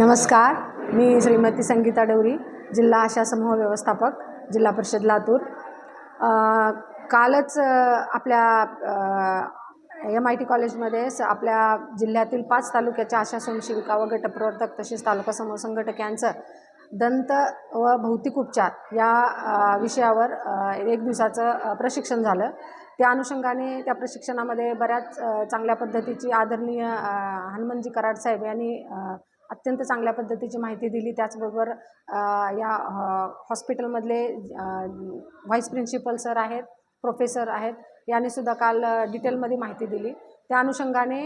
नमस्कार मी श्रीमती संगीता डवरी जिल्हा आशा समूह व्यवस्थापक जिल्हा परिषद लातूर. कालच आपल्या एम आय टी कॉलेजमध्ये स आपल्या जिल्ह्यातील पाच तालुक्याच्या आशा स्वयंसेविका व गटप्रवर्तक तसेच तालुका समूह संघटक यांचं दंत व भौतिक उपचार या विषयावर एक दिवसाचं प्रशिक्षण झालं. त्या अनुषंगाने त्या प्रशिक्षणामध्ये बऱ्याच चांगल्या पद्धतीची आदरणीय हनुमानजी कराड साहेब यांनी अत्यंत चांगल्या पद्धतीची माहिती दिली. त्याचबरोबर या हॉ हॉस्पिटलमधले व्हाईस प्रिन्सिपल सर आहेत प्रोफेसर आहेत यांनी सुद्धा काल डिटेलमध्ये माहिती दिली. त्या अनुषंगाने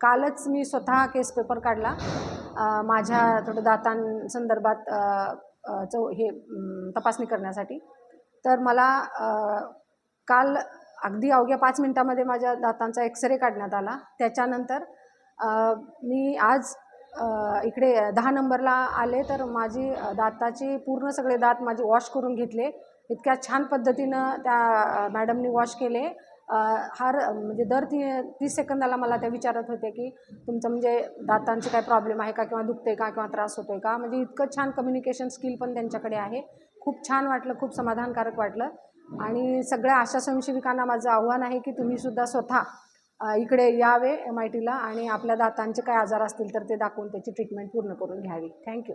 कालच मी स्वतः केस पेपर काढला. माझ्या थोडं दातांसंदर्भात चौ हे तपासणी करण्यासाठी. तर मला काल अगदी अवघ्या पाच मिनटामध्ये माझ्या दातांचा एक्सरे काढण्यात आला. त्याच्यानंतर मी आज इकडे दहा नंबरला आले तर माझी दाताची पूर्ण सगळे दात माझे वॉश करून घेतले. इतक्या छान पद्धतीनं त्या मॅडमनी वॉश केले. हर म्हणजे दर ती तीस सेकंदाला मला त्या विचारत होते की तुमचं म्हणजे दातांचे काय प्रॉब्लेम आहे का? किंवा दुखते का? किंवा त्रास होतो आहे का? म्हणजे इतकं छान कम्युनिकेशन स्किल पण त्यांच्याकडे आहे. खूप छान वाटलं खूप समाधानकारक वाटलं. आणि सगळ्या आशा स्वयंसेविकांना माझं आव्हान आहे की तुम्हीसुद्धा स्वतः इकडे यावे एम आय टीला आणि आपल्या दातांचे काय आजार असतील तर ते दाखवून त्याची ट्रीटमेंट पूर्ण करून घ्यावी. थँक्यू